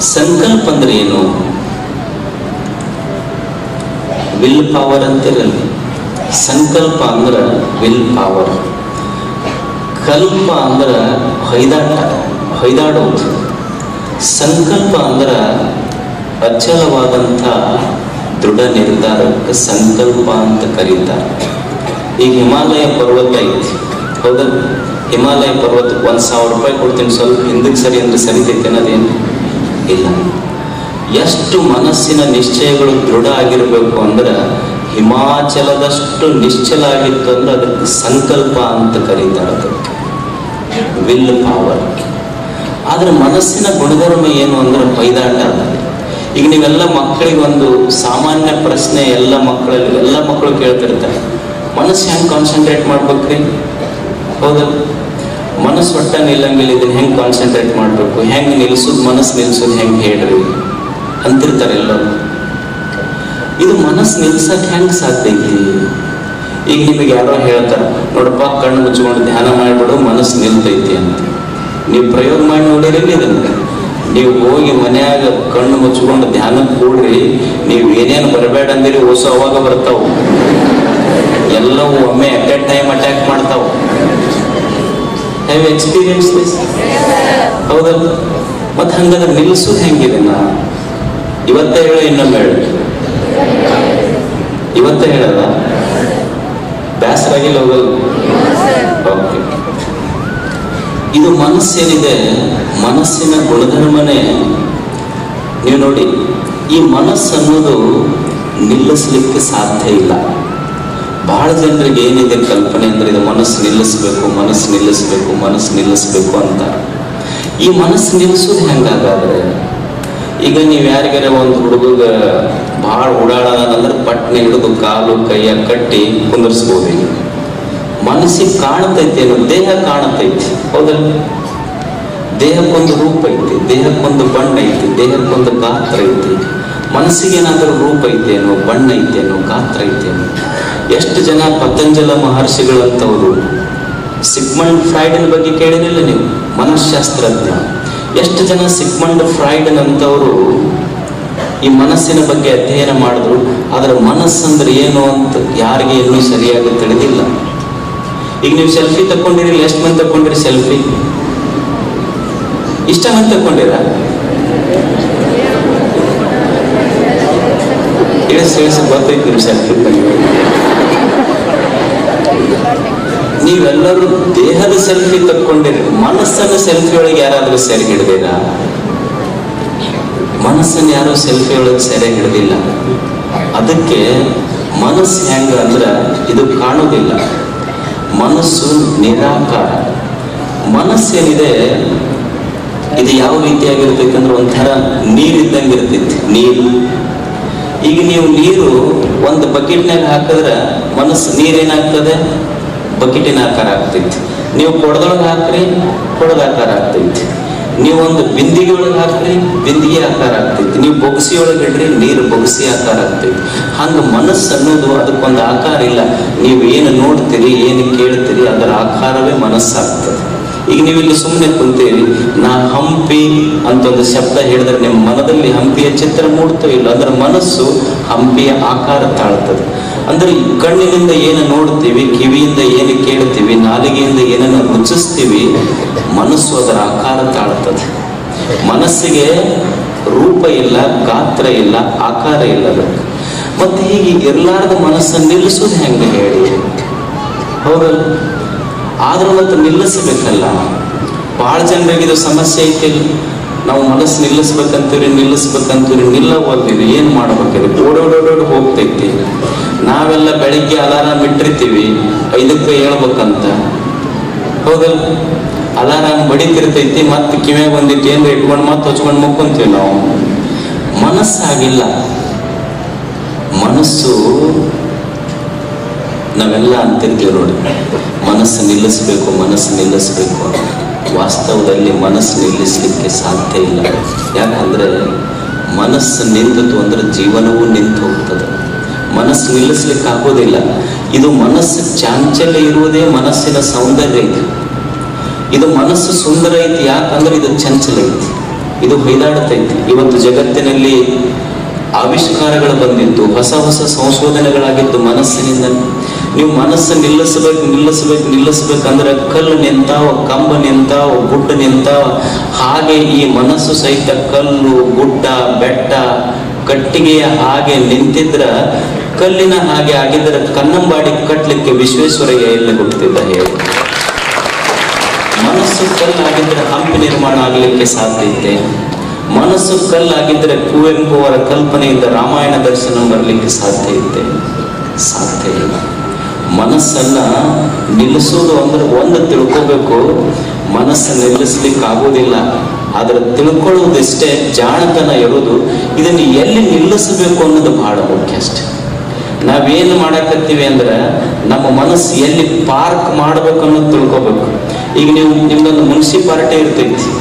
ಸಂಕಲ್ಪ ಅಂದ್ರೆ ಏನು? ವಿಲ್ ಪವರ್ ಅಂತಿರಲ್ಲ. ಸಂಕಲ್ಪ ಅಂದ್ರೆ ವಿಲ್ ಪವರ್ ಕಲ್ಪ ಅಂದ್ರೆ ಹೊಯ್ದಾಟ ಹೊಯ್ದಾಡೋದು ಸಂಕಲ್ಪ ಅಂದ್ರೆ ಅಚಲವಾದಂಥ ದೃಢ ನಿರ್ಧಾರಕ್ಕೆ ಸಂಕಲ್ಪ ಅಂತ ಕರೀತಾರೆ. ಈಗ ಹಿಮಾಲಯ ಪರ್ವತ ಐತಿ. ಹೌದಾ ಹಿಮಾಲಯ ಪರ್ವತ ಒಂದು ಸಾವಿರ ರೂಪಾಯಿ ಕೊಡ್ತೀನಿ, ಸ್ವಲ್ಪ ಹಿಂದಕ್ಕೆ ಸರಿ ಅಂದ್ರೆ ಸರಿತೈತೆ ಅನ್ನೋದೇನು ಇಲ್ಲ ಎಷ್ಟು ಮನಸ್ಸಿನ ನಿಶ್ಚಯಗಳು ದೃಢ ಆಗಿರಬೇಕು ಅಂದ್ರೆ ಹಿಮಾಚಲದಷ್ಟು ನಿಶ್ಚಲ ಆಗಿತ್ತು ಅಂದ್ರೆ ಅದಕ್ಕೆ ಸಂಕಲ್ಪ ಅಂತ ಕರೀತಾರೆ ಅದಕ್ಕೆ. ವಿಲ್ ಪವರ್ ಆದ್ರೆ ಮನಸ್ಸಿನ ಗುಣಧರ್ಮ ಏನು ಅಂದ್ರೆ ಪೈದಾಟ ಈಗ ನೀವೆಲ್ಲ ಮಕ್ಕಳಿಗೆ ಒಂದು ಸಾಮಾನ್ಯ ಪ್ರಶ್ನೆ ಎಲ್ಲ ಮಕ್ಕಳಲ್ಲಿ, ಎಲ್ಲ ಮಕ್ಕಳು ಕೇಳ್ತಿರ್ತಾರೆ. ಮನಸ್ಸು ಹೆಂಗೆ ಕಾನ್ಸಂಟ್ರೇಟ್ ಮಾಡ್ಬೇಕ್ರಿ? ಹೌದಲ್ಲ? ಮನಸ್ಸು ಒಟ್ಟ ನಿಲ್ಲಂಗಿಲ್ಲ, ಇದನ್ನ ಹೆಂಗೆ ಕಾನ್ಸಂಟ್ರೇಟ್ ಮಾಡಬೇಕು? ಹೆಂಗೆ ನಿಲ್ಸೋದು, ಮನಸ್ಸು ನಿಲ್ಸೋದು ಹೆಂಗೆ ಹೇಳ್ರಿ? ಅಂತಿರ್ತಾರೆ ಎಲ್ಲರೂ. ಇದು ಮನಸ್ಸು ನಿಲ್ಸಕ್ಕೆ ಹೆಂಗೆ ಸಾಧ್ಯ ಈಗ ನಿಮಗೆ ಯಾರೋ ಹೇಳ್ತಾರೆ, ನೋಡಪ್ಪ, ಕಣ್ಣು ಮುಚ್ಕೊಂಡು ಧ್ಯಾನ ಮಾಡಿಬಿಡು, ಮನಸ್ಸು ನಿಲ್ತೈತಿ ಅಂತ. ನೀವು ಪ್ರಯೋಗ ಮಾಡಿ ನೋಡಿರಿ ಇದನ್ನ. ನೀವು ಹೋಗಿ ಮನೆಯಾಗ ಕಣ್ಣು ಮುಚ್ಕೊಂಡು ಧ್ಯಾನಕ್ಕೆ ಕೂಡ್ರಿ, ನೀವು ಏನೇನು ಬರಬೇಡ ಅಂದಿರಿ, ಹೊಸ ಅವಾಗ ಬರ್ತಾವು. ಎಲ್ಲವೂ ಒಮ್ಮೆ ಅಟ್ ಟೈಮ್ ಅಟ್ಯಾಕ್ ಮಾಡ್ತಾವು. ಹ್ಯಾವ್ ಎಕ್ಸ್ಪೀರಿಯನ್ಸ್ ದಿಸ್ ಹೌದಲ್ಲ ಮತ್ತೆ ಹಂಗಾದ್ರೆ ನಿಲ್ಲಿಸೋದು ಹೆಂಗಿದೆ ನಾ? ಇವತ್ತೇ ಹೇಳು ಇನ್ನೊಮ್ಮೆ ಹೇಳು. ಇವತ್ತೇ ಹೇಳಲ್ಲ? ಬೇಸರಾಗಿಲ್ಲ ಹೋಗಲ್ಲ ಓಕೆ ಇದು ಮನಸ್ಸೇನಿದೆ, ಮನಸ್ಸಿನ ಗುಣಧರ್ಮನೇ. ನೀವು ನೋಡಿ, ಈ ಮನಸ್ಸು ಅನ್ನೋದು ನಿಲ್ಲಿಸ್ಲಿಕ್ಕೆ ಸಾಧ್ಯ ಇಲ್ಲ. ಬಹಳ ಜನರಿಗೆ ಏನಿದೆ ಕಲ್ಪನೆ ಅಂದ್ರೆ ಇದು ಮನಸ್ಸು ನಿಲ್ಲಿಸ್ಬೇಕು ಮನಸ್ಸು ನಿಲ್ಲಿಸ್ಬೇಕು ಮನಸ್ಸು ನಿಲ್ಲಿಸ್ಬೇಕು ಅಂತ. ಈ ಮನಸ್ಸು ನಿಲ್ಲಿಸೋದು ಹೆಂಗಾಗಾದ್ರೆ? ಈಗ ನೀವು ಯಾರಿಗಾರ ಒಂದು ಹುಡುಗ ಭಾಳ ಓಡಾಡೋದಂದ್ರೆ ಪಟ್ನೆ ಹಿಡಿದು ಕಾಲು, ಕೈಯ ಕಟ್ಟಿ ಕುಂದರ್ಸ್ಬೋದು ಈಗ. ಮನಸ್ಸಿಗೆ ಕಾಣತೈತಿ ಅನ್ನೋ ದೇಹ ಕಾಣತೈತಿ ಹೌದಲ್ಲ? ದೇಹಕ್ಕೊಂದು ರೂಪ ಐತಿ, ದೇಹಕ್ಕೊಂದು ಬಣ್ಣ ಐತಿ, ದೇಹಕ್ಕೊಂದು ಗಾತ್ರ ಐತಿ. ಮನಸ್ಸಿಗೆ ಏನಾದರೂ ರೂಪ ಐತೇನೋ ಬಣ್ಣ ಐತೇನೋ ಗಾತ್ರ ಐತೇನೋ ಎಷ್ಟು ಜನ ಪತಂಜಲ ಮಹರ್ಷಿಗಳಂತವರು? ಸಿಗ್ಮಂಡ್ ಫ್ರೈಡನ್ ಬಗ್ಗೆ ಕೇಳಿರಲಿಲ್ಲ ನೀವು? ಮನಃಶಾಸ್ತ್ರಜ್ಞ ಎಷ್ಟು ಜನ ಸಿಗ್ಮಂಡ್ ಫ್ರೈಡನ್ ಅಂತವರು ಈ ಮನಸ್ಸಿನ ಬಗ್ಗೆ ಅಧ್ಯಯನ ಮಾಡಿದ್ರು? ಅದರ ಮನಸ್ಸಂದ್ರೆ ಏನು ಅಂತ ಯಾರಿಗೆ ಇನ್ನೂ ಸರಿಯಾಗಿ ತಿಳಿದಿಲ್ಲ. ಈಗ ನೀವು ಸೆಲ್ಫಿ ತಕೊಂಡಿರಿ ಎಷ್ಟು ಮಂದಿ ತಕೊಂಡಿರಿ ಸೆಲ್ಫಿ. ಇಷ್ಟ ಮಂದಿ ತಕೊಂಡಿರ ಇಳಿಸಿ ಇಳಿಸಿ ಬರ್ತೈತಿ ನೀವು ಸೆಲ್ಫಿ ನೀವೆಲ್ಲರೂ ದೇಹದ ಸೆಲ್ಫಿ ತಕ್ಕೊಂಡಿರಿ, ಮನಸ್ಸನ್ನ ಸೆಲ್ಫಿ ಒಳಗೆ ಯಾರಾದ್ರೂ ಸೆರೆ ಮನಸ್ಸನ್ನು ಯಾರು ಸೆಲ್ಫಿ ಒಳಗೆ ಸೆರೆ ಹಿಡ್ದಿಲ್ಲ ಅದಕ್ಕೆ ಮನಸ್ಸು ಹೆಂಗ ಅಂದ್ರ ಇದು ಕಾಣುವುದಿಲ್ಲ ಮನಸ್ಸು ನಿರಾಕಾರ. ಮನಸ್ಸೇನಿದೆ, ಇದು ಯಾವ ರೀತಿಯಾಗಿರ್ತೈತಂದ್ರೆ ಒಂಥರ ನೀರಿದ್ದಂಗೆ ಇರ್ತೈತಿ ನೀರು. ಈಗ ನೀವು ನೀರು ಒಂದು ಬಕೆಟ್ನಾಗ ಹಾಕಿದ್ರೆ ಮನಸ್ಸು ನೀರೇನಾಗ್ತದೆ ಬಕೆಟಿನ ಆಕಾರ ಆಗ್ತೈತಿ. ನೀವು ಕೊಡದೊಳಗೆ ಹಾಕ್ರಿ, ಕೊಡದ ಆಕಾರ ಆಗ್ತೈತಿ. ನೀವು ಒಂದು ಬಿಂದಿಗೆ ಒಳಗೆ ಹಾಕ್ರಿ, ಬಿಂದಿಗೆ ಆಕಾರ ಆಗ್ತೈತಿ. ನೀವು ಬೊಗಸಿ ಒಳಗೆ ಇಡ್ರಿ, ನೀರು ಬೊಗಸಿ ಆಕಾರ ಆಗ್ತೈತಿ. ಹಂಗೆ ಮನಸ್ಸು ಅನ್ನೋದು ಅದಕ್ಕೊಂದು ಆಕಾರ ಇಲ್ಲ. ನೀವು ಏನು ನೋಡ್ತೀರಿ, ಏನು ಕೇಳ್ತೀರಿ, ಅದರ ಆಕಾರವೇ ಮನಸ್ಸಾಗ್ತದೆ. ಈಗ ನೀವು ಇಲ್ಲಿ ಸುಮ್ಮನೆ ಕುಂತೀರಿ, ನಾ ಹಂಪಿ ಅಂತ ಒಂದು ಶಬ್ದ ಹೇಳಿದ್ರೆ ನಿಮ್ಮ ಮನದಲ್ಲಿ ಹಂಪಿಯ ಚಿತ್ರ ಮೂಡ್ತೋ ಇಲ್ಲ? ಅಂದ್ರೆ ಮನಸ್ಸು ಹಂಪಿಯ ಆಕಾರ ತಾಳ್ತದೆ. ಅಂದ್ರೆ ಕಣ್ಣಿನಿಂದ ಏನು ನೋಡ್ತೀವಿ, ಕಿವಿಯಿಂದ ಏನು ಕೇಳ್ತೀವಿ, ನಾಲಿಗೆಯಿಂದ ಏನನ್ನು ರುಚಿಸ್ತೀವಿ, ಮನಸ್ಸು ಅದರ ಆಕಾರ ತಾಳ್ತದೆ. ಮನಸ್ಸಿಗೆ ರೂಪ ಇಲ್ಲ, ಗಾತ್ರ ಇಲ್ಲ, ಆಕಾರ ಇಲ್ಲ ಅದಕ್ಕೆ. ಮತ್ತೆ ಹೀಗೆ ಇರಲಾರದ ಮನಸ್ಸನ್ನು ನಿಲ್ಲಿಸೋದು ಹೆಂಗೆ ಹೇಳಿ? ಹೌದಲ್ಲ? ಆದ್ರೂ ಮತ್ತೆ ನಿಲ್ಲಿಸಬೇಕಲ್ಲ? ಭಾಳ ಜನರಿಗೆ ಇದು ಸಮಸ್ಯೆ ಐತಿ ನಾವು ಮನಸ್ಸು ನಿಲ್ಲಿಸ್ಬೇಕಂತೀವಿ ನಿಲ್ಲಿಸ್ಬೇಕಂತೀವಿ ನಿಲ್ಲವಲ್ದಿರಿ. ಏನು ಮಾಡ್ಬೇಕಿದೆ? ಓಡೋಡೋಡೋಡ್ ಹೋಗ್ತೈತಿ. ನಾವೆಲ್ಲ ಬೆಳಿಗ್ಗೆ ಅಲಾರಾಮ್ ಇಟ್ಟಿರ್ತೀವಿ. ಐದಕ್ಕೆ ಹೇಳ್ಬೇಕಂತ. ಹೌದಲ್ ಅಲಾರಾಮ್ ಬಡಿತಿರ್ತೈತಿ, ಮತ್ತೆ ಕಿವಿಯಾಗ ಒಂದಿಟ್ಟು ಏನ್ರ ಇಟ್ಕೊಂಡು ಮತ್ತೆ ಹೊಚ್ಕೊಂಡು ಮುಕ್ಕೊಂತೀವಿ ನಾವು. ಮನಸ್ಸಾಗಿಲ್ಲ. ಮನಸ್ಸು ನಾವೆಲ್ಲ ಅಂತಿರ್ತೀವಿ ನೋಡಿ. ಮನಸ್ಸು ನಿಲ್ಲಿಸ್ಬೇಕು ಮನಸ್ಸು ನಿಲ್ಲಿಸ್ಬೇಕು ವಾಸ್ತವದಲ್ಲಿ ಮನಸ್ಸು ನಿಲ್ಲಿಸಲಿಕ್ಕೆ ಸಾಧ್ಯ ಇಲ್ಲ. ಯಾಕಂದ್ರೆ ಮನಸ್ಸು ನಿಂತಿತು ಅಂದ್ರೆ ಜೀವನವೂ ನಿಂತು ಹೋಗ್ತದೆ. ಮನಸ್ಸು ನಿಲ್ಲಿಸ್ಲಿಕ್ಕೆ ಆಗೋದಿಲ್ಲ. ಇದು ಮನಸ್ಸು ಚಾಂಚಲ್ಯ ಇರುವುದೇ ಮನಸ್ಸಿನ ಸೌಂದರ್ಯ ಇದು. ಇದು ಮನಸ್ಸು ಸುಂದರ ಐತಿ ಯಾಕಂದ್ರೆ ಇದು ಚಂಚಲ ಐತಿ. ಇದು ಹೊಯ್ದಾಡುತ್ತೈತಿ ಇವತ್ತು ಜಗತ್ತಿನಲ್ಲಿ ಆವಿಷ್ಕಾರಗಳು ಬಂದಿತ್ತು ಹೊಸ ಹೊಸ ಸಂಶೋಧನೆಗಳಾಗಿದ್ದು ಮನಸ್ಸಿನಿಂದ ನೀವು ಮನಸ್ಸು ನಿಲ್ಲಿಸಬೇಕು ನಿಲ್ಲಿಸಬೇಕು ಅಂದ್ರೆ ಕಲ್ಲು ನಿಂತಾವ, ಕಂಬ ನಿಂತಾವ, ಗುಡ್ಡ ನಿಂತಾವ. ಹಾಗೆ ಈ ಮನಸ್ಸು ಸಹಿತ ಕಲ್ಲು, ಗುಡ್ಡ, ಬೆಟ್ಟ ಕಟ್ಟಿಗೆಯ ಹಾಗೆ ನಿಂತಿದ್ರ, ಕಲ್ಲಿನ ಹಾಗೆ ಆಗಿದ್ರೆ ಕನ್ನಂಬಾಡಿ ಕಟ್ಟಲಿಕ್ಕೆ ವಿಶ್ವೇಶ್ವರಯ್ಯ ಎಲ್ಲಿ ಹುಟ್ಟುತ್ತಿದ್ದ ಹೇಳಿ. ಮನಸ್ಸು ಕಲ್ಲಾಗಿದ್ರೆ ಹಂಪಿ ನಿರ್ಮಾಣ ಆಗಲಿಕ್ಕೆ ಸಾಧ್ಯತೆ ಮನಸ್ಸು ಕಲ್ಲಾಗಿದ್ರೆ ಕುವೆಂಪು ಅವರ ಕಲ್ಪನೆಯಿಂದ ರಾಮಾಯಣ ದರ್ಶನ ಬರಲಿಕ್ಕೆ ಸಾಧ್ಯ ಇತ್ತೆ ಸಾಧ್ಯ ಇಲ್ಲ. ಮನಸ್ಸನ್ನ ನಿಲ್ಲಿಸೋದು ಅಂದ್ರೆ ಒಂದು ತಿಳ್ಕೋಬೇಕು. ಮನಸ್ಸು ನಿಲ್ಲಿಸ್ಲಿಕ್ಕೆ ಆಗೋದಿಲ್ಲ. ಆದ್ರೆ ತಿಳ್ಕೊಳ್ಳೋದಿಷ್ಟೇ ಜಾಣತನ ಇರೋದು, ಇದನ್ನು ಎಲ್ಲಿ ನಿಲ್ಲಿಸಬೇಕು ಅನ್ನೋದು ಬಹಳ ಮುಖ್ಯ ಅಷ್ಟೆ. ನಾವೇನು ಮಾಡಕತ್ತೀವಿ ಅಂದ್ರೆ ನಮ್ಮ ಮನಸ್ಸು ಎಲ್ಲಿ ಪಾರ್ಕ್ ಮಾಡ್ಬೇಕು ಅನ್ನೋದು ತಿಳ್ಕೊಬೇಕು. ಈಗ ನೀವು, ನಿಮ್ದೊಂದು ಮುನ್ಸಿಪಾಲಿಟಿ ಇರ್ತೈತಿ.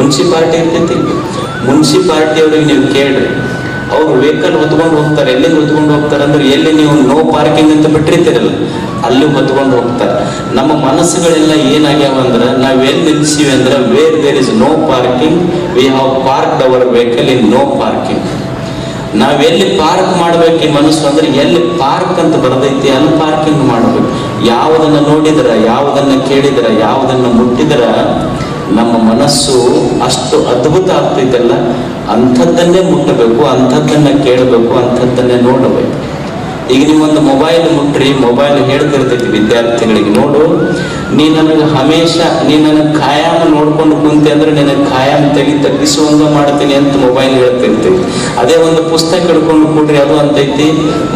ಮುನ್ಸಿಪಾಲಿಟಿ ಇರ್ತೈತಿ? ಮುನ್ಸಿಪಾಲಿಟಿ ಅವ್ರಿಗೆ ನೀವು ಕೇಳ್ರಿ. ಅವ್ರು ವೆಹಿಕಲ್ ಹೊತ್ಕೊಂಡು ಹೋಗ್ತಾರೆ ಎಲ್ಲಿಂದ ಹೊತ್ಕೊಂಡು ಹೋಗ್ತಾರೆ ಅಂದ್ರೆ ಎಲ್ಲಿ ನೀವು ನೋ ಪಾರ್ಕಿಂಗ್ ಅಂತ ಬಿಟ್ಟಿರ್ತೀರಲ್ಲ, ಅಲ್ಲಿ ಹೊತ್ಕೊಂಡು ಹೋಗ್ತಾರೆ. ನಮ್ಮ ಮನಸ್ಸುಗಳೆಲ್ಲ ಏನಾಗ್ಯಾವ ಅಂದ್ರೆ, ನಾವ್ ಎಲ್ಲಿ ನಿಲ್ಸಿವಿ ಅಂದ್ರೆ where there is no parking we have park our vehicle in no parking ನಾವೆಲ್ಲಿ ಎಲ್ಲಿ ಪಾರ್ಕ್ ಮಾಡ್ಬೇಕು ಈ ಮನಸ್ಸು ಅಂದ್ರೆ, ಎಲ್ಲಿ ಪಾರ್ಕ್ ಅಂತ ಬರ್ದೈತಿ, ಅಲ್ಲಿ ಪಾರ್ಕಿಂಗ್ ಮಾಡ್ಬೇಕು. ಯಾವುದನ್ನ ನೋಡಿದ್ರ, ಯಾವುದನ್ನ ಕೇಳಿದ್ರ, ಯಾವುದನ್ನ ಮುಟ್ಟಿದ್ರ ನಮ್ಮ ಮನಸ್ಸು ಅಷ್ಟು ಅದ್ಭುತ ಆಗ್ತೈತಲ್ಲ ಅಂಥದ್ದನ್ನೇ ಮುಟ್ಟಬೇಕು, ಅಂಥದ್ದನ್ನ ಕೇಳಬೇಕು, ಅಂಥದ್ದನ್ನೇ ನೋಡಬೇಕು. ಈಗ ನೀವೊಂದು ಮೊಬೈಲ್ ಮುಟ್ರಿ, ಮೊಬೈಲ್ ಹೇಳ್ತಿರ್ತೈತಿ ವಿದ್ಯಾರ್ಥಿಗಳಿಗೆ, ನೋಡು, ನೀ ನನಗೆ ಹಮೇಶ, ನೀ ನನಗೆ ಖಾಯಾಮ ನೋಡ್ಕೊಂಡು ಕುಂತೆ ಅಂದ್ರೆ ನಿನಗೆ ಖಾಯಾಮ ತೆಗಿ ತಗ್ಗಿಸುವಂಗ ಮಾಡ್ತೀನಿ ಅಂತ ಮೊಬೈಲ್ ಹೇಳ್ತಿರ್ತೈತಿ ಅದೇ ಒಂದು ಪುಸ್ತಕ ಹಿಡ್ಕೊಂಡು ಕೊಡ್ರಿ, ಅದು ಅಂತೈತಿ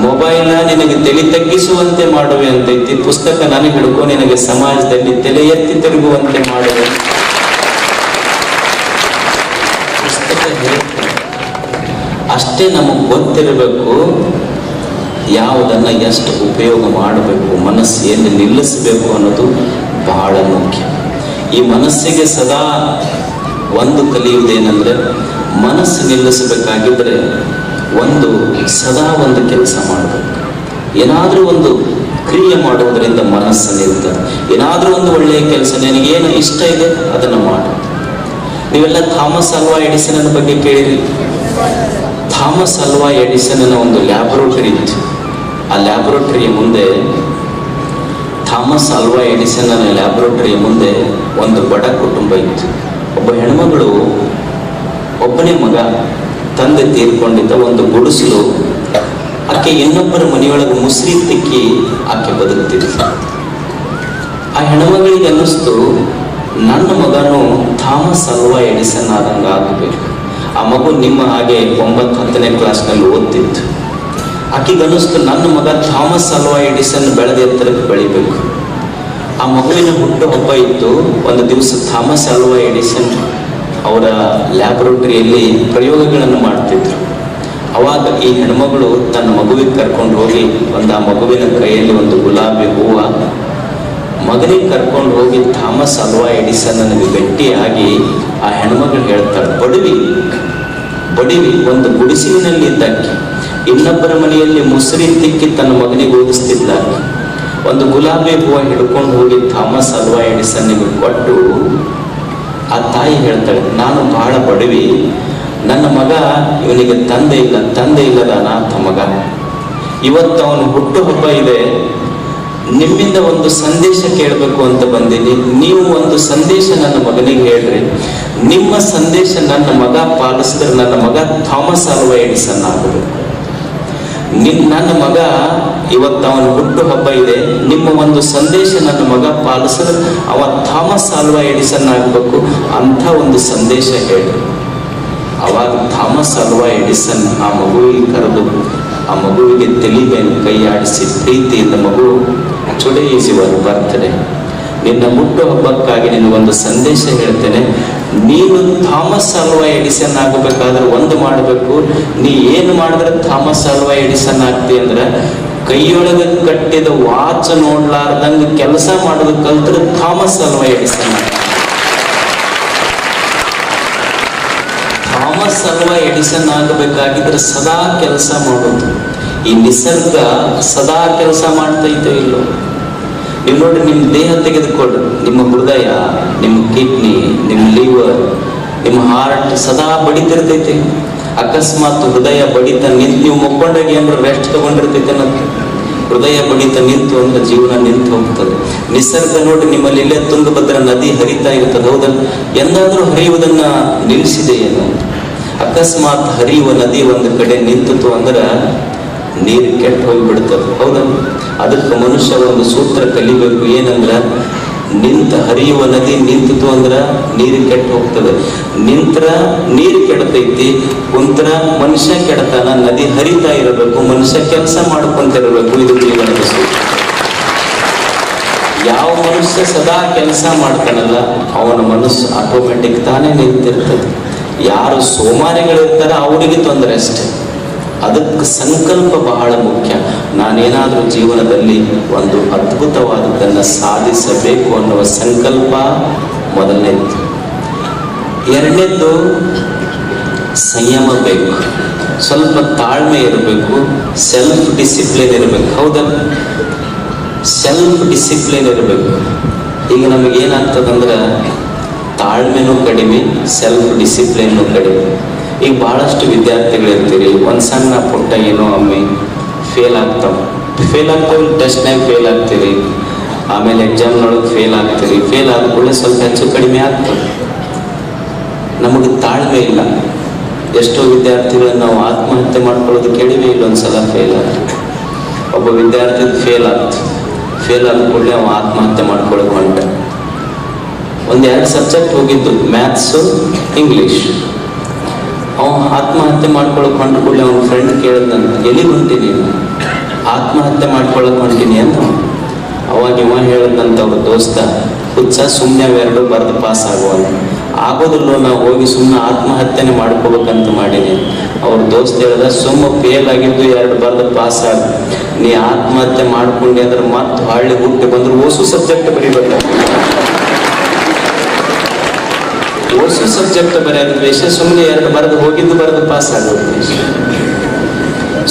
ಮೊಬೈಲ್ ನಿನಗೆ ತಲೆ ತಗ್ಗಿಸುವಂತೆ ಮಾಡುವೆ ಅಂತೈತಿ. ಪುಸ್ತಕ ನನಗೆ ಹಿಡ್ಕೊ, ನಿನಗೆ ಸಮಾಜದಲ್ಲಿ ತಲೆ ಎತ್ತಿ ತಿರುಗುವಂತೆ ಮಾಡುವೆ. ಹೇಳ್ತದೆ. ಅಷ್ಟೇ ನಮಗೆ ಗೊತ್ತಿರಬೇಕು ಯಾವುದನ್ನು ಎಷ್ಟು ಉಪಯೋಗ ಮಾಡಬೇಕು, ಮನಸ್ಸು ಎಲ್ಲಿ ನಿಲ್ಲಿಸಬೇಕು ಅನ್ನೋದು ಬಹಳ ಮುಖ್ಯ. ಈ ಮನಸ್ಸಿಗೆ ಸದಾ ಒಂದು ಕಲಿಯುವುದೇನೆಂದರೆ ಮನಸ್ಸು ನಿಲ್ಲಿಸಬೇಕಾಗಿದ್ದರೆ ಒಂದು ಸದಾ ಒಂದು ಕೆಲಸ ಮಾಡಬೇಕು. ಏನಾದರೂ ಒಂದು ಕ್ರಿಯೆ ಮಾಡುವುದರಿಂದ ಮನಸ್ಸು ನಿಲ್ತದೆ. ಏನಾದರೂ ಒಂದು ಒಳ್ಳೆಯ ಕೆಲಸ, ನಿನಗೇನು ಇಷ್ಟ ಇದೆ ಅದನ್ನು ಮಾಡು. ನೀವೆಲ್ಲ ಥಾಮಸ್ ಅಲ್ವಾ ಎಡಿಸನ್ ಬಗ್ಗೆ ಕೇಳಿರಿ ಥಾಮಸ್ ಅಲ್ವಾ ಎಡಿಸನ್ ಒಂದು ಲ್ಯಾಬೊರೇಟರಿ ಇತ್ತು. ಆ ಲ್ಯಾಬೊರೇಟರಿಯ ಮುಂದೆ ಥಾಮಸ್ ಅಲ್ವಾ ಎಡಿಸನ್ ಲ್ಯಾಬೊರೇಟರಿಯ ಮುಂದೆ ಒಂದು ಬಡ ಕುಟುಂಬ ಇತ್ತು. ಒಬ್ಬ ಹೆಣ್ಮಗಳು, ಒಬ್ಬನೇ ಮಗ, ತಂದೆ ತೀರ್ಕೊಂಡಿದ್ದ ಒಂದು ಗುಡಿಸಲು ಆಕೆ ಇನ್ನೊಬ್ಬರ ಮನೆಯೊಳಗೆ ಮುಸ್ರಿ ತಿಕ್ಕಿ ಆಕೆ ಬದುಕ್ತಿದ್ಲು. ಆ ಹೆಣ್ಮಗಳಿಗೆ ಅನ್ನಿಸ್ತು, ನನ್ನ ಮಗನು ಥಾಮಸ್ ಅಲ್ವಾ ಎಡಿಸನ್ ಆದಂಗ ಆಗಬೇಕು. ಆ ಮಗು ನಿಮ್ಮ ಹಾಗೆ ಒಂಬತ್ತು, ಹತ್ತನೇ ಕ್ಲಾಸ್ನಲ್ಲಿ ಓದ್ತಿತ್ತು. ಆಕೆಗೆ ಅನ್ನಿಸ್ತು ನನ್ನ ಮಗ ಥಾಮಸ್ ಅಲ್ವಾ ಎಡಿಸನ್ ಬೆಳೆದ ಎತ್ತರಕ್ಕೆ ಬೆಳಿಬೇಕು. ಆ ಮಗುವಿನ ಹುಟ್ಟು ಹಬ್ಬ ಇತ್ತು, ಒಂದು ದಿವಸ ಥಾಮಸ್ ಅಲ್ವಾ ಎಡಿಸನ್ ಅವರ ಲ್ಯಾಬೊರೇಟರಿಯಲ್ಲಿ ಪ್ರಯೋಗಗಳನ್ನು ಮಾಡ್ತಿದ್ರು. ಅವಾಗ ಈ ಹೆಣ್ಮಗಳು ತನ್ನ ಮಗುವಿಗೆ ಕರ್ಕೊಂಡು ಹೋಗಿ, ಒಂದು ಆ ಮಗುವಿನ ಕೈಯಲ್ಲಿ ಒಂದು ಗುಲಾಬಿ ಹೂವ ಮಗನಿಗೆ ಕರ್ಕೊಂಡು ಹೋಗಿ ಥಾಮಸ್ ಅಲ್ವಾ ಎಡಿಸನ್ ನನಗೆ ಭೇಟಿಯಾಗಿ ಆ ಹೆಣ್ಮಗಳು ಹೇಳ್ತಾಳೆ ಬಡವಿ ಬಡವಿ, ಒಂದು ಗುಡಿಸಿನಲ್ಲಿ ಇದ್ದಕ್ಕೆ ಇನ್ನೊಬ್ಬರ ಮನೆಯಲ್ಲಿ ಮುಸುರಿ ತಿಕ್ಕಿ ತನ್ನ ಮಗನಿಗೆ ಓದಿಸ್ತಿದ್ದ ಒಂದು ಗುಲಾಬಿ ಹೂವ ಹಿಡ್ಕೊಂಡು ಹೋಗಿ ಥಾಮಸ್ ಅಲ್ವಾ ಎಡಿಸನ್ನಿಗೆ ಕೊಟ್ಟು ಆ ತಾಯಿ ಹೇಳ್ತಾಳೆ, ನಾನು ಬಹಳ ಬಡವಿ, ನನ್ನ ಮಗ ಇವನಿಗೆ ತಂದೆ ಇಲ್ಲ, ತಂದೆ ಇಲ್ಲದ ಅನಾಥ ಮಗ. ಇವತ್ತು ಅವನು ಹುಟ್ಟು ಹಬ್ಬ ಇದೆ ನಿಮ್ಮಿಂದ ಒಂದು ಸಂದೇಶ ಕೇಳಬೇಕು ಅಂತ ಬಂದೀನಿ ನೀವು ಒಂದು ಸಂದೇಶ ನನ್ನ ಮಗನಿಗೆ ಹೇಳ್ರಿ. ನಿಮ್ಮ ಸಂದೇಶ ನನ್ನ ಮಗ ಪಾಲಿಸಿದ್ರೆ ನನ್ನ ಮಗ ಥಾಮಸ್ ಅಲ್ವಾ ಎಡಿಸನ್ ಆಗಬೇಕು ನನ್ನ ಮಗ ಇವತ್ತು ಅವನ ಹುಟ್ಟು ಹಬ್ಬ ಇದೆ. ನಿಮ್ಮ ಒಂದು ಸಂದೇಶ ನನ್ನ ಮಗ ಪಾಲಿಸಿದ್ರೆ ಅವ ಥಾಮಸ್ ಅಲ್ವಾ ಎಡಿಸನ್ ಆಗಬೇಕು ಅಂತ ಒಂದು ಸಂದೇಶ ಹೇಳ್ರಿ. ಅವಾಗ ಥಾಮಸ್ ಅಲ್ವಾ ಎಡಿಸನ್ ಆ ಮಗುವಿಗೆ ಕರೆದು, ಆ ಮಗುವಿಗೆ ತಲೆ ಮೇಲೆ ಕೈ ಆಡಿಸಿ ಪ್ರೀತಿಯಿಂದ ಮಗು ಟುಡೇ ಈಸ್ ಯುವರ್ ಬರ್ತ್ಡೇ ನಿನ್ನ ಹುಟ್ಟು ಹಬ್ಬಕ್ಕಾಗಿ ಒಂದು ಸಂದೇಶ ಹೇಳ್ತೇನೆ. ನೀನು ಥಾಮಸ್ ಅಲ್ವಾ ಎಡಿಸನ್ ಆಗಬೇಕಾದ್ರೆ ಒಂದು ಮಾಡಬೇಕು. ನೀ ಏನು ಮಾಡಿದ್ರೆ ಥಾಮಸ್ ಅಲ್ವಾ ಎಡಿಸನ್ ಆಗ್ತಿ ಅಂದ್ರೆ, ಕೈಯೊಳಗೆ ಕಟ್ಟಿದ ವಾಚ್ ನೋಡ್ಲಾರ್ದಂಗೆ ಕೆಲಸ ಮಾಡೋದು ಕಲ್ತ್ರೆ Thomas Alva Edison Thomas Alva Edison ಆಗಬೇಕಾಗಿದ್ರೆ ಸದಾ ಕೆಲಸ ಮಾಡೋದು. ಈ ನಿಸರ್ಗ ಸದಾ ಕೆಲಸ ಮಾಡ್ತೈತೋ ಇಲ್ಲೋ. ನೋಡ್ರಿ, ನಿಮ್ಮ ದೇಹ ತೆಗೆದುಕೊಳ್ಳಿ. ನಿಮ್ಮ ಹೃದಯ, ನಿಮ್ಮ ಕಿಡ್ನಿ, ನಿಮ್ಮ ಲಿವರ್, ನಿಮ್ಮ ಹಾರ್ಟ್ ಸದಾ ಬಡಿತಿರ್ತೈತಿ ಅಕಸ್ಮಾತ್ ಹೃದಯ ಬಡಿತ ನಿಂತು, ನೀವು ಮುಕ್ಕೊಂಡಾಗ ಏನಾದ್ರು ರೆಸ್ಟ್ ತಗೊಂಡಿರ್ತೈತೆ ಅನ್ನೋದು. ಹೃದಯ ಬಡಿತ ನಿಂತು ಅಂದ್ರೆ ಜೀವನ ನಿಂತು ಹೋಗ್ತದೆ. ನಿಸರ್ಗ ನೋಡಿ ನಿಮ್ಮಲ್ಲಿ ಇಲ್ಲೇ ತುಂಗಭದ್ರ ನದಿ ಹರಿತಾ ಇರ್ತದೆ ಹೌದಲ್ಲ ಎಂದಾದ್ರೂ ಹರಿಯುವುದನ್ನ ನಿಲ್ಲಿಸಿದೆ ಏನು ಅಕಸ್ಮಾತ್ ಹರಿಯುವ ನದಿ ಒಂದು ಕಡೆ ನಿಂತಿತು ಅಂದ್ರೆ ನೀರು ಕೆಟ್ಟು ಹೋಗಿಬಿಡ್ತದೆ ಹೌದಲ್ಲ ಅದಕ್ಕೆ ಮನುಷ್ಯ ಒಂದು ಸೂತ್ರ ಕಲಿಬೇಕು ಏನಂದ್ರ, ನಿಂತ ಹರಿಯುವ ನದಿ ನಿಂತಿತು ಅಂದ್ರ ನೀರು ಕೆಟ್ಟ ಹೋಗ್ತದೆ. ನಿಂತ್ರ ನೀರು ಕೆಡತೈತಿ, ಕುಂತ್ರ ಮನುಷ್ಯ ಕೆಡತಾನ, ನದಿ ಹರಿತಾ ಇರಬೇಕು, ಮನುಷ್ಯ ಕೆಲಸ ಮಾಡ್ಕೊಂತಿರಬೇಕು ಇದು ಜೀವನದ ಸೂತ್ರ. ಯಾವ ಮನುಷ್ಯ ಸದಾ ಕೆಲಸ ಮಾಡ್ತಾನಲ್ಲ, ಅವನ ಮನಸ್ಸು ಆಟೋಮೆಟಿಕ್ ತಾನೇ ನಿಂತಿರ್ತದೆ. ಯಾರು ಸೋಮಾರಿಗಳಿರ್ತಾರ ಅವರಿಗೆ ತೊಂದರೆ ಅಷ್ಟೇ. ಅದಕ್ಕೆ ಸಂಕಲ್ಪ ಬಹಳ ಮುಖ್ಯ. ನಾನೇನಾದರೂ ಜೀವನದಲ್ಲಿ ಒಂದು ಅದ್ಭುತವಾದದ್ದನ್ನು ಸಾಧಿಸಬೇಕು ಅನ್ನುವ ಸಂಕಲ್ಪ ಮೊದಲನೇದು ಎರಡನೇದ್ದು ಸಂಯಮ ಬೇಕು. ಸ್ವಲ್ಪ ತಾಳ್ಮೆ ಇರಬೇಕು ಸೆಲ್ಫ್ ಡಿಸಿಪ್ಲಿನ್ ಇರಬೇಕು. ಹೌದಲ್ಲ ಸೆಲ್ಫ್ ಡಿಸಿಪ್ಲಿನ್ ಇರಬೇಕು. ಈಗ ನಮಗೆ ಏನಾಗ್ತದಂದ್ರೆ ತಾಳ್ಮೆನೂ ಕಡಿಮೆ ಸೆಲ್ಫ್ ಡಿಸಿಪ್ಲಿನ್ನು ಕಡಿಮೆ. ಈಗ ಬಹಳಷ್ಟು ವಿದ್ಯಾರ್ಥಿಗಳಿರ್ತೀರಿ ಒಂದು ಸಣ್ಣ ಪುಟ್ಟ ಏನೋ ಒಮ್ಮೆ ಫೇಲ್ ಆಗ್ತಾವ. ಫೇಲ್ ಆಗ್ತಾವೆ ಟೆಸ್ಟ್ನಾಗ ಫೇಲ್ ಆಗ್ತೀರಿ. ಆಮೇಲೆ ಎಕ್ಸಾಮ್ನೊಳಗೆ ಫೇಲ್ ಆಗ್ತೀರಿ. ಫೇಲ್ ಆದ ಕೂಡಲೇ ಸ್ವಲ್ಪ ಹೆಚ್ಚು ಕಡಿಮೆ ಆಗ್ತದೆ ನಮಗೆ ತಾಳ್ಮೆ ಇಲ್ಲ. ಎಷ್ಟೋ ವಿದ್ಯಾರ್ಥಿಗಳನ್ನು ನಾವು ಆತ್ಮಹತ್ಯೆ ಮಾಡ್ಕೊಳ್ಳೋದು ಕೇಳಿವೆ ಇಲ್ಲ ಒಂದ್ಸಲ ಫೇಲ್ ಆಗ್ತದೆ ಒಬ್ಬ ವಿದ್ಯಾರ್ಥಿ ಫೇಲ್ ಆಯ್ತು ಫೇಲ್ ಆದ ಕೂಡಲೇ ಅವ ಆತ್ಮಹತ್ಯೆ ಮಾಡ್ಕೊಳ್ಳೋದು ಹೊಂಟ ಒಂದು ಎರಡು ಸಬ್ಜೆಕ್ಟ್ ಹೋಗಿದ್ದು ಮ್ಯಾಥ್ಸು ಇಂಗ್ಲೀಷ್ ಅವ ಆತ್ಮಹತ್ಯೆ ಮಾಡ್ಕೊಳಕ್ ಕೂಡಲೇ ಅವನ ಫ್ರೆಂಡ್ ಕೇಳಿದಂತ ಎಲ್ಲಿ ಹೊಂಟೀನಿ ಆತ್ಮಹತ್ಯೆ ಮಾಡ್ಕೊಳಕ್ ಅಂತ ಅವ. ಅವಾಗ ಇವ ಹೇಳಿದಂತ ಅವ್ರ ದೋಸ್ತ, ಹುಚ್ಚ ಸುಮ್ಮನೆ ಅವೆರಡು ಬರೆದು ಪಾಸ್ ಆಗುವಂತ ಆಗೋದಿಲ್ಲೋ, ನಾವು ಹೋಗಿ ಸುಮ್ಮನೆ ಆತ್ಮಹತ್ಯೆನೆ ಮಾಡ್ಕೋಬೇಕಂತ ಮಾಡೀನಿ. ಅವ್ರ ದೋಸ್ತ ಹೇಳ್ದ, ಸುಮ್ಮ ಫೇಲ್ ಆಗಿದ್ದು ಎರಡು ಬರೆದು ಪಾಸ್ ಆಗ. ನೀ ಆತ್ಮಹತ್ಯೆ ಮಾಡ್ಕೊಂಡೆ ಅಂದ್ರೆ ಮತ್ತೆ ಹಳ್ಳಿ ಹುಟ್ಟಿ ಬಂದ್ರೆ ಓಸು ಸಬ್ಜೆಕ್ಟ್ ಬರೀಬೇಕು ಓಸು ಸಬ್ಜೆಕ್ಟ್ ಬರೆಯೋದು ದ್ವೇಷ ಸುಮ್ಮನೆ ಎರಡು ಬರೆದು ಹೋಗಿದ್ದು ಬರೆದು ಪಾಸ್ ಆಗೋದು ದ್ವೇಷ.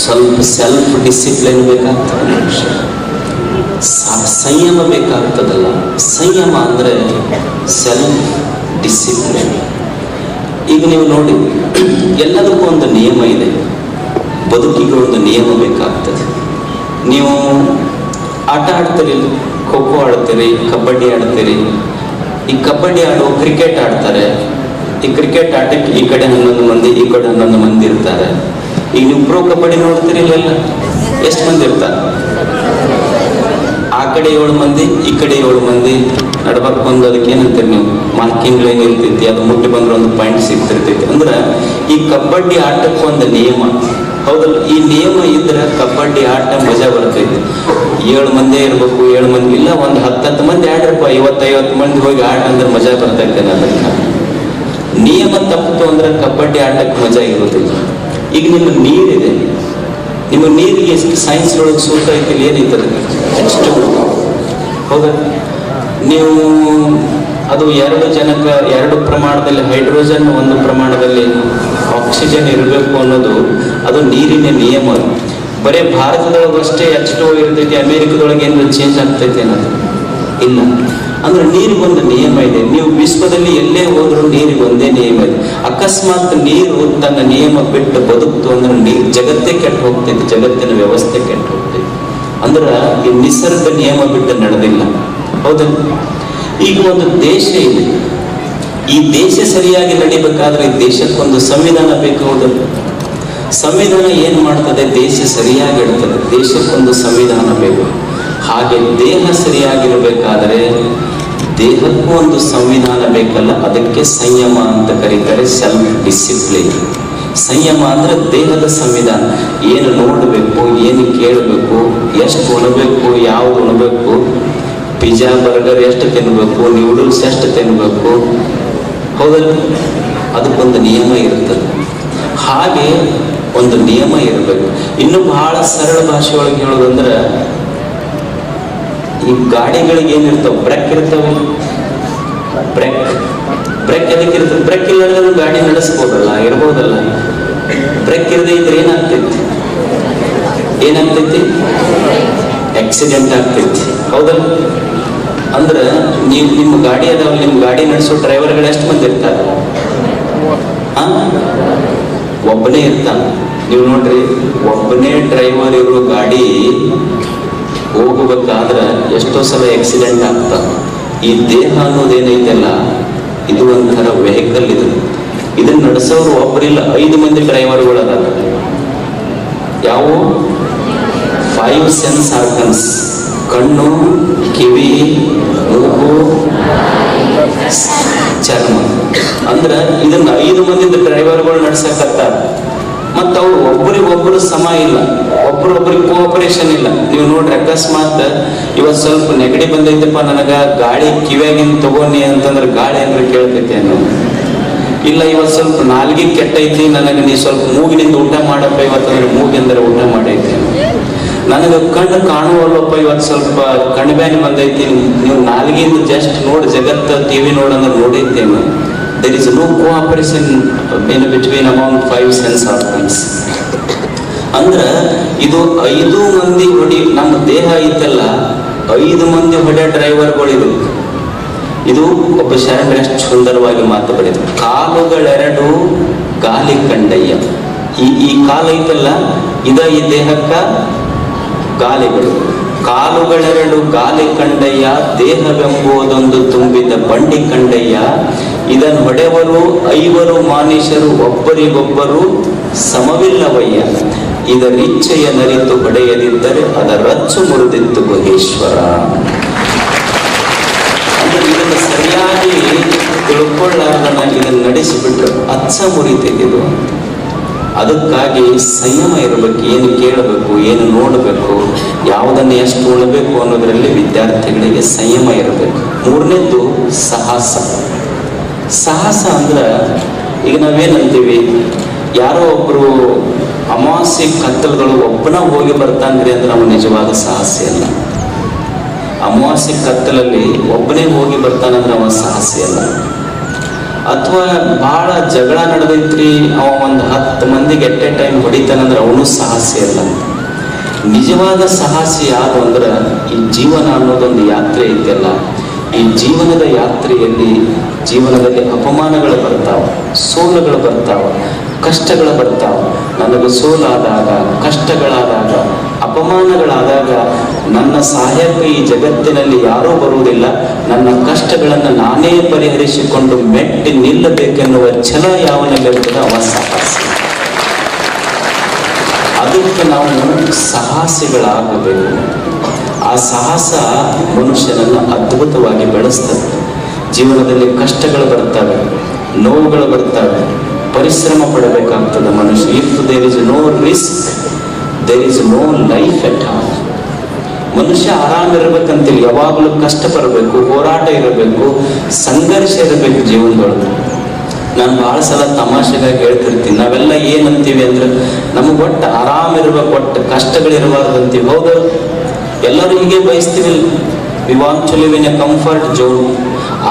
ಸ್ವಲ್ಪ ಸೆಲ್ಫ್ ಡಿಸಿಪ್ಲಿನ್ ಬೇಕಾಗ್ತದೆ ಸಂಯಮ ಬೇಕಾಗ್ತದಲ್ಲ. ಸಂಯಮ ಅಂದ್ರೆ ಸೆಲ್ಫ್ ಡಿಸಿಪ್ಲಿನ್ ಈಗ ನೀವು ನೋಡಿ, ಎಲ್ಲದಕ್ಕೂ ಒಂದು ನಿಯಮ ಇದೆ. ಬದುಕಿಗೆ ಒಂದು ನಿಯಮ ಬೇಕಾಗ್ತದೆ. ನೀವು ಆಟ ಆಡ್ತೀರಿ, ಖೋ ಖೋ ಆಡ್ತೀರಿ, ಕಬಡ್ಡಿ ಆಡ್ತೀರಿ ಈ ಕಬಡ್ಡಿ ಆಡೋ ಕ್ರಿಕೆಟ್ ಆಡ್ತಾರೆ. ಈ ಕ್ರಿಕೆಟ್ ಆಟಕ್ಕೆ ಈ ಕಡೆ ಹನ್ನೊಂದು ಮಂದಿ, ಈ ಕಡೆ ಹನ್ನೊಂದು ಮಂದಿ ಇರ್ತಾರೆ. ಈಗ ನೀವು ಪ್ರೋ ಕಬಡ್ಡಿ ನೋಡ್ತೀರಿ ಇಲ್ಲೆಲ್ಲ? ಎಷ್ಟು ಮಂದಿ ಇರ್ತಾರೆ? ಆ ಕಡೆ ಏಳು ಮಂದಿ, ಈ ಕಡೆ ಏಳು ಮಂದಿ. ನಡ್ಬರ್ಕ್ ಬಂದು ಅದಕ್ಕೆ ಏನಂತೀರಿ ನೀವು? ಮಾರ್ಕಿಂಗ್ ಲೈನ್ ಇರ್ತೈತಿ ಅದು ಮುಟ್ಟಿ ಬಂದ್ರೆ ಒಂದು ಪಾಯಿಂಟ್ ಸಿಗ್ತಿರ್ತೈತಿ ಅಂದ್ರೆ ಈ ಕಬಡ್ಡಿ ಆಟಕ್ಕೆ ಒಂದು ನಿಯಮ. ಹೌದಲ್ಲ, ಈ ನಿಯಮ ಇದ್ರೆ ಕಬಡ್ಡಿ ಆಟ ಮಜಾ ಬರ್ತೈತಿ. ಏಳು ಮಂದಿ ಇರ್ಬೇಕು, ಏಳು ಮಂದಿ, ಇಲ್ಲ ಒಂದು ಹತ್ತತ್ತು ಮಂದಿ ಆಡ್ರಪ್ಪ, ಐವತ್ತೈವತ್ತು ಮಂದಿ ಹೋಗಿ ಆಟ ಅಂದ್ರೆ ಮಜಾ ಬರ್ತೈತೆ ಅದಕ್ಕೆ ನಿಯಮ ತಪ್ಪಿತು ಅಂದ್ರೆ ಕಬಡ್ಡಿ ಆಟಕ್ಕೆ ಮಜಾ ಇರೋದಿಲ್ಲ ಈಗ ನಿಮ್ಮ ನೀರಿದೆ. ನಿಮ್ಮ ನೀರಿಗೆ ಎಷ್ಟು ಸೈನ್ಸ್ ಒಳಗೆ ಸೂಕ್ತ ಐತಿ ಏನೈತೆ ಅದಕ್ಕೆ ಎಷ್ಟು ಹೌದಾ ನೀವು ಅದು ಎರಡು ಜನಕ್ಕೆ ಎರಡು ಪ್ರಮಾಣದಲ್ಲಿ ಹೈಡ್ರೋಜನ್ ಒಂದು ಪ್ರಮಾಣದಲ್ಲಿ ಆಕ್ಸಿಜನ್ ಇರಬೇಕು ಅನ್ನೋದು ಅದು ನೀರಿನ ನಿಯಮ. ಬರೀ ಭಾರತದೊಳಗಷ್ಟೇ ಎಚ್ ಟು ಇರ್ತೈತಿ, ಅಮೇರಿಕದೊಳಗೆ ಏನಾದ್ರು ಚೇಂಜ್ ಆಗ್ತೈತಿ ಅನ್ನೋದು. ಇಲ್ಲ. ಅಂದ್ರೆ ನೀರಿಗೊಂದು ನಿಯಮ ಇದೆ. ನೀವು ವಿಶ್ವದಲ್ಲಿ ಎಲ್ಲೇ ಹೋದ್ರೂ ನೀರಿಗೆ ಒಂದೇ ನಿಯಮ ಇದೆ. ಅಕಸ್ಮಾತ್ ನೀರು ತನ್ನ ನಿಯಮ ಬಿಟ್ಟು ಬದುಕ್ತು ಅಂದ್ರೆ ನೀರು ಜಗತ್ತೇ ಕೆಟ್ಟು ಹೋಗ್ತೈತಿ, ಜಗತ್ತಿನ ವ್ಯವಸ್ಥೆ ಕೆಟ್ಟು ಹೋಗ್ತೈತಿ. ಅಂದ್ರೆ ಈ ನಿಸರ್ಗ ನಿಯಮ ಬಿಟ್ಟು ನಡೆದಿಲ್ಲ. ಹೌದಲ್ಲ ಈಗ ಒಂದು ದೇಶ ಇದೆ. ಈ ದೇಶ ಸರಿಯಾಗಿ ನಡಿಬೇಕಾದ್ರೆ ದೇಶಕ್ಕೊಂದು ಸಂವಿಧಾನ ಬೇಕು ಸಂವಿಧಾನ ಏನ್ ಮಾಡ್ತದೆ? ದೇಶ ಸರಿಯಾಗಿ ಇಡ್ತದೆ ದೇಶಕ್ಕೊಂದು ಸಂವಿಧಾನ ಬೇಕು. ಹಾಗೆ ದೇಹ ಸರಿಯಾಗಿರಬೇಕಾದರೆ ದೇಹಕ್ಕೂ ಒಂದು ಸಂವಿಧಾನ ಬೇಕಲ್ಲ, ಅದಕ್ಕೆ ಸಂಯಮ ಅಂತ ಕರೀತಾರೆ ಸೆಲ್ಫ್ ಡಿಸಿಪ್ಲಿನ್ ಸಂಯಮ ಅಂದ್ರೆ ದೇಹದ ಸಂವಿಧಾನ. ಏನು ನೋಡಬೇಕು, ಏನು ಕೇಳಬೇಕು, ಎಷ್ಟು ಉಣಬೇಕು ಯಾವ್ದು ಉಣಬೇಕು, ಪಿಜ್ಜಾ, ಬರ್ಗರ್ ಎಷ್ಟು ತಿನ್ನಬೇಕು ನ್ಯೂಡಲ್ಸ್ ಎಷ್ಟು ತಿನ್ನಬೇಕು ಹೌದಲ್ಲ ಅದಕ್ಕೊಂದು ನಿಯಮ ಇರ್ತದೆ ಹಾಗೆ ಒಂದು ನಿಯಮ ಇರಬೇಕು. ಇನ್ನು ಬಹಳ ಸರಳ ಭಾಷೆ ಒಳಗೆ ಹೇಳೋದಂದ್ರೆ, ಈ ಗಾಡಿಗಳಿಗೆ ಏನಿರ್ತಾವ? ಬ್ರೆಕ್ ಇರ್ತವೆ. ಬ್ರೆಕ್. ಬ್ರೆಕ್ ಎದಕ್ಕೆ ಇರ್ತದೆ ಬ್ರೆಕ್ ಇಲ್ಲದ ಗಾಡಿ ನಡೆಸ್ಬೋದಲ್ಲ, ಇರ್ಬೋದಲ್ಲ. ಬ್ರೇಕ್ ಇರದೇ ಇದ್ರೆ ಏನಾಗ್ತೈತಿ? ಏನಾಗ್ತೈತಿ? ಆಕ್ಸಿಡೆಂಟ್ ಆಗ್ತೈತಿ. ಹೌದಲ್ಲ ಅಂದ್ರೆ ನೀವು ನಿಮ್ಮ ಗಾಡಿ ಅದಾವ ನಿಮ್ಮ ಗಾಡಿ ನಡೆಸೋ ಡ್ರೈವರ್ಗಳು ಎಷ್ಟು ಮಂದಿ ಇರ್ತಾರೆ? ಒಬ್ಬನೇ ಇರ್ತಾನೆ. ನೀವು ನೋಡ್ರಿ, ಒಬ್ಬನೇ ಡ್ರೈವರ್ ಇರೋ ಗಾಡಿ ಹೋಗಬೇಕಾದ್ರೆ ಎಷ್ಟೋ ಸಲ ಆಕ್ಸಿಡೆಂಟ್ ಆಗ್ತಾವ ಈ ದೇಹ ಅನ್ನೋದೇನೈತಲ್ಲ ಇದು ಒಂಥರ ವೆಹಿಕಲ್ ಇದು. ಇದನ್ನ ನಡೆಸೋರು ಒಬ್ಬರಿಲ್ಲ ಐದು ಮಂದಿ ಡ್ರೈವರ್ಗಳು ಅದಾರ. ಯಾವ? ಫೈವ್ ಸೆನ್ಸ್ ಆರ್ಗನ್ಸ್ ಕಣ್ಣು, ಕಿವಿ, ಮೂಗು, ಚರ್ಮ. ಅಂದ್ರ ಇದನ್ನ ಐದು ಮಂದಿ ಡ್ರೈವರ್ಗಳು ನಡ್ಸಕತ್ತಾರ ಮತ್ತ ಅವ್ರು ಒಬ್ಬರಿಗೊಬ್ಬರು ಸಮ ಇಲ್ಲ. ಒಬ್ರೊಬ್ರಿಗೆ ಕೋಆಪರೇಷನ್ ಇಲ್ಲ. ನೀವು ನೋಡ್ರಿ ಅಕಸ್ಮಾತ್ ಇವತ್ ಸ್ವಲ್ಪ ನೆಗಡಿ ಬಂದೈತಪ್ಪ ನನಗ, ಗಾಳಿ ಕಿವಿಯಾಗಿಂದ ತಗೋನಿ ಅಂತಂದ್ರ ಗಾಳಿ ಅಂದ್ರೆ ಕೇಳ್ತೈತೆ ಇಲ್ಲ ಇವತ್ತು ಸ್ವಲ್ಪ ನಾಲ್ಗೆ ಕೆಟ್ಟೈತಿ, ನನಗೆ ನೀ ಸ್ವಲ್ಪ ಮೂಗಿನಿಂದ ಊಟ ಮಾಡಪ್ಪ ಇವತ್ತಂದ್ರೆ ಮೂಗಿಂದ ಊಟ ಮಾಡೈತಿ. ನನಗೆ ಕಣ್ಣು ಕಾಣುವಲ್ಲಪ್ಪ, ಇವತ್ತು ಸ್ವಲ್ಪ ಕಣ್ಣು ಬಂದೈತಿ. ನೀವು ನಾಲ್ಗಿಂದ ಜಸ್ಟ್ ನೋಡಿ, ಜಗತ್ತ ಟಿವಿ ನೋಡಂದ್ರೆ ನೋಡಿದ್ದೇನೆ. There is no cooperation in between amount five sense organs ಅಂದ್ರೆ, ಇದು ಐದು ಮಂದಿ ಹೊಡಿ, ನಮ್ಮ ದೇಹ ಐತಲ್ಲ, ಐದು ಮಂದಿ ಹೊಡೆ ಡ್ರೈವರ್ಗಳಿದು. ಇದು ಒಬ್ಬ ಶರಣ ಎಷ್ಟು ಸುಂದರವಾಗಿ ಮಾತು ಬರೆದು, ಕಾಲುಗಳೆರಡು ಗಾಲಿ ಕಂಡಯ್ಯ. ಈ ಈ ಕಾಲ ಐತಲ್ಲ, ಇದ ಈ ದೇಹಕ್ಕ ಗಾಲಿಗಳು. ಕಾಲುಗಳೆರಡು ಗಾಲಿ ಕಂಡಯ್ಯ ದೇಹವೆಂಬುದೊಂದು ತುಂಬಿದ ಬಂಡಿ ಕಂಡಯ್ಯ. ಇದನ್ನು ಹೊಡೆವರು, ಐವರು ಮಾನುಷರು ಒಬ್ಬರಿಗೊಬ್ಬರು ಸಮವಿಲ್ಲವಯ್ಯ. ಇದರಿಚ್ಛೆಯ ನರಿತು ಹೊಡೆಯದಿದ್ದರೆ ಅದರ ರಚ್ಚು ಮುರಿದಿತ್ತು ಮಹೇಶ್ವರ ಇದನ್ನು ಸರಿಯಾಗಿ ತಿಳ್ಕೊಳ್ಳಾರ್ದನ್ನ ಇದನ್ನು ನಡೆಸಿಬಿಟ್ರು. ಅಚ್ಚ ಮುರಿತಿದ್ದು ಅದಕ್ಕಾಗಿ ಸಂಯಮ ಇರಬೇಕು, ಏನು ಕೇಳಬೇಕು, ಏನು ನೋಡಬೇಕು, ಯಾವುದನ್ನು ಎಷ್ಟು ಉಳಬೇಕು ಅನ್ನೋದರಲ್ಲಿ ವಿದ್ಯಾರ್ಥಿಗಳಿಗೆ ಸಂಯಮ ಇರಬೇಕು. ಮೂರನೇದ್ದು ಸಾಹಸ. ಸಾಹಸ ಅಂದ್ರೆ, ಈಗ ನಾವೇನಂತೀವಿ, ಯಾರೋ ಒಬ್ಬರು ಅಮಾವಾಸ್ಯೆ ಕತ್ತಲುಗಳು ಒಬ್ಬನ ಹೋಗಿ ಬರ್ತಾನ್ರಿ ಅಂದ್ರೆ ನಮ್ಮ ನಿಜವಾದ ಸಾಹಸ ಅಲ್ಲ ಅಮಾವಾಸ್ಯೆ ಕತ್ತಲಲ್ಲಿ ಒಬ್ಬನೇ ಹೋಗಿ ಬರ್ತಾನಂದ್ರೆ ಅವನ ಸಾಹಸ ಅಲ್ಲ ಅಥವಾ ಬಹಳ ಜಗಳ ನಡೆದೈತ್ರಿ, ಅವ ಒಂದು ಹತ್ತು ಮಂದಿಗೆ ಎಟ್ ಎ ಟೈಮ್ ಹೊಡಿತಾನಂದ್ರೆ ಅವನು ಸಾಹಸಿ ಅಲ್ಲ ನಿಜವಾದ ಸಾಹಸಿ ಯಾರು ಅಂದ್ರೆ, ಈ ಜೀವನ ಅನ್ನೋದೊಂದು ಯಾತ್ರೆ ಐತೆಲ್ಲ, ಈ ಜೀವನದ ಯಾತ್ರೆಯಲ್ಲಿ ಜೀವನದಲ್ಲಿ ಅಪಮಾನಗಳು ಬರ್ತಾವ, ಸೋಲುಗಳು ಬರ್ತಾವ, ಕಷ್ಟಗಳು ಬರ್ತಾವ, ನನಗೆ ಸೋಲಾದಾಗ, ಕಷ್ಟಗಳಾದಾಗ ಅಪಮಾನಗಳಾದಾಗ ನನ್ನ ಸಹಾಯಕ್ಕೆ ಈ ಜಗತ್ತಿನಲ್ಲಿ ಯಾರೂ ಬರುವುದಿಲ್ಲ. ನನ್ನ ಕಷ್ಟಗಳನ್ನು ನಾನೇ ಪರಿಹರಿಸಿಕೊಂಡು ಮೆಟ್ಟಿ ನಿಲ್ಲಬೇಕೆನ್ನುವ ಛಲ ಯಾವನಲ್ಲಿರುತ್ತದೆ ಅವ ಸಾಹಸ. ಅದಕ್ಕೆ ನಾವು ಸಾಹಸಿಗಳಾಗಬೇಕು. ಆ ಸಾಹಸ ಮನುಷ್ಯನನ್ನು ಅದ್ಭುತವಾಗಿ ಬೆಳೆಸ್ತದೆ. ಜೀವನದಲ್ಲಿ ಕಷ್ಟಗಳು ಬರ್ತವೆ, ನೋವುಗಳು ಬರ್ತವೆ, ಪರಿಶ್ರಮ ಪಡಬೇಕಾಗ್ತದೆ ಮನುಷ್ಯ. If there is no risk there is no life at all ಮನುಷ್ಯ ಆರಾಮಿರ್ಬೇಕಂತೇಳಿ ಯಾವಾಗಲೂ ಕಷ್ಟ ಬರಬೇಕು ಹೋರಾಟ ಇರಬೇಕು, ಸಂಘರ್ಷ ಇರಬೇಕು ಜೀವನದೊಳಗೆ. ನಾನು ಬಹಳ ಸಲ ತಮಾಷೆಗಾಗಿ ಹೇಳ್ತಿರ್ತೀನಿ, ನಾವೆಲ್ಲ ಏನಂತೀವಿ ಅಂದ್ರೆ, ನಮಗೆ ಒಟ್ಟು ಆರಾಮಿರ್ಬೇಕು ಒಟ್ಟು ಕಷ್ಟಗಳಿರಬಾರ್ದು ಅಂತೀವಿ. ಹೌದು, ಎಲ್ಲರೂ ಹೀಗೆ ಬಯಸ್ತೀವಿ. We want to live in a comfort zone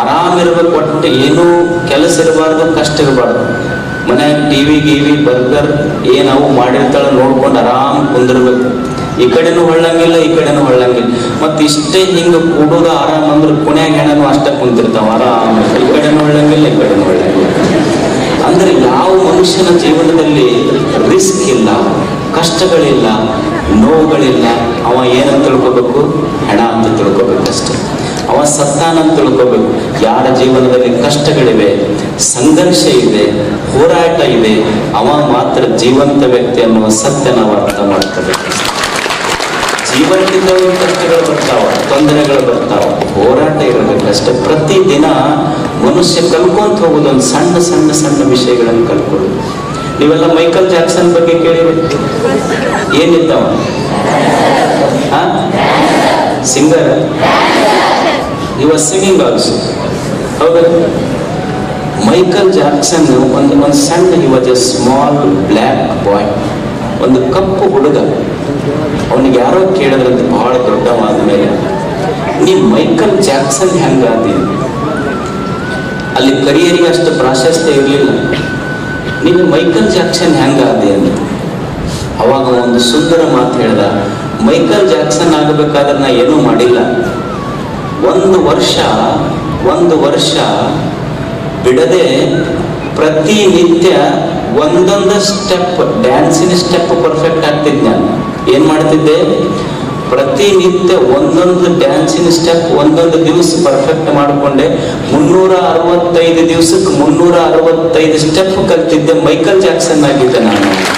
ಆರಾಮಿರ್ಬೇಕು ಒಟ್ಟು ಏನೂ ಕೆಲಸ ಇರಬಾರ್ದು, ಕಷ್ಟ ಇರಬಾರ್ದು. ಮನ್ಯಾಗ ಟಿವಿ ಗಿವಿ ಬರ್ಗರ್ ಏನು ಅವು ಮಾಡಿರ್ತಾಳ ನೋಡ್ಕೊಂಡು ಆರಾಮ್ ಕುಂದಿರ್ಬೇಕು. ಈ ಕಡೆನೂ ಹೊಳ್ಳಂಗಿಲ್ಲ, ಈ ಕಡೆನೂ ಹೊಳ್ಳಂಗಿಲ್ಲ. ಮತ್ತೆ ಇಷ್ಟೇ ಹಿಂಗೆ ಕೂಡೋದು ಆರಾಮ್ ಅಂದ್ರೆ ಕುಣ್ಯಾಗ ಹೆಣನು ಅಷ್ಟೇ ಕುಂತಿರ್ತಾವ ಆರಾಮ್. ಈ ಕಡೆನೂ ಹೊಳ್ಳಂಗಿಲ್ಲ, ಈ ಕಡೆನೂ ಹೊಳ್ಳಂಗಿಲ್ಲ. ಅಂದ್ರೆ ಯಾವ ಮನುಷ್ಯನ ಜೀವನದಲ್ಲಿ ರಿಸ್ಕ್ ಇಲ್ಲ, ಕಷ್ಟಗಳಿಲ್ಲ, ನೋವುಗಳಿಲ್ಲ, ಅವ ಏನಂತ ತಿಳ್ಕೊಬೇಕು? ಹೆಣ ಅಂತ ತಿಳ್ಕೊಬೇಕಷ್ಟೆ ಅವ ಸತ್ತಾನ ತಿಳ್ಕೋಬೇಕು. ಯಾರ ಜೀವನದಲ್ಲಿ ಕಷ್ಟಗಳಿವೆ, ಸಂಘರ್ಷ ಇದೆ, ಹೋರಾಟ ಇದೆ, ಅವ ಮಾತ್ರ ಜೀವಂತ ವ್ಯಕ್ತಿ ಅನ್ನುವ ಸತ್ಯ ನಾವು ಅರ್ಥ ಮಾಡ್ಕೋಬೇಕು. ಜೀವನದಿಂದ ಕಷ್ಟಗಳು ಬರ್ತಾವ, ತೊಂದರೆಗಳು ಬರ್ತಾವ, ಹೋರಾಟ ಇರಬೇಕಷ್ಟೆ ಪ್ರತಿ ದಿನ ಮನುಷ್ಯ ಕಲ್ಕೊಂತ ಹೋಗೋದು ಒಂದು ಸಣ್ಣ ಸಣ್ಣ ಸಣ್ಣ ವಿಷಯಗಳನ್ನು ಕಲ್ಕೊಳ್ಳೋದು ನೀವೆಲ್ಲ ಮೈಕಲ್ ಜಾಕ್ಸನ್ ಬಗ್ಗೆ ಕೇಳಿರಿ. ಏನಿದ್ದಾವ? ಸಿಂಗರ್? ಇವ ಸಿಂಗಿಂಗ್ ಆಲ್ಸೋ ಹೌದಾ ಮೈಕಲ್ ಜಾಕ್ಸನ್ ಒಂದು ಒಂದು ಸಣ್ಣ ಇವ ಎ ಸ್ಮಾಲ್ ಬ್ಲ್ಯಾಕ್ ಬಾಯ್ ಒಂದು ಕಪ್ಪು ಹುಡುಗ, ಅವನಿಗೆ ಯಾರೋ ಕೇಳಿದ್ರಂತ ಬಹಳ ದೊಡ್ಡವಾದ ಮೇಲೆ, ನೀ ಮೈಕಲ್ ಜಾಕ್ಸನ್ ಹೆಂಗಾದಿ ಅಲ್ಲಿ ಕರಿಯರಿಗೆ ಅಷ್ಟು ಪ್ರಾಶಸ್ತ್ಯ ಇರಲಿಲ್ಲ. ನೀನು ಮೈಕಲ್ ಜಾಕ್ಸನ್ ಹೆಂಗಾದೆ ಅಂತ ಅವಾಗ ಒಂದು ಸುಂದರ ಮಾತು ಹೇಳ್ದ ಮೈಕಲ್ ಜಾಕ್ಸನ್ ಆಗಬೇಕಾದ್ರೆ ನಾ ಏನೂ ಮಾಡಿಲ್ಲ. ಒಂದು ವರ್ಷ ಒಂದು ವರ್ಷ ಬಿಡದೆ ಪ್ರತಿನಿತ್ಯ ಒಂದೊಂದು ಸ್ಟೆಪ್ ಡ್ಯಾನ್ಸಿನ ಸ್ಟೆಪ್ ಪರ್ಫೆಕ್ಟ್ ಆಗ್ತಿದ್ದೆ ನಾನು. ಏನು ಮಾಡ್ತಿದ್ದೆ? ಪ್ರತಿನಿತ್ಯ ಒಂದೊಂದು ಡ್ಯಾನ್ಸಿನ ಸ್ಟೆಪ್ ಒಂದೊಂದು ದಿವಸ ಪರ್ಫೆಕ್ಟ್ ಮಾಡಿಕೊಂಡೆ. ಮುನ್ನೂರ ಅರವತ್ತೈದು ದಿವಸಕ್ಕೆ ಮುನ್ನೂರ ಅರವತ್ತೈದು ಸ್ಟೆಪ್ ಕಲ್ತಿದ್ದೆ. ಮೈಕಲ್ ಜಾಕ್ಸನ್ ಆಗಿದ್ದೆ ನಾನು.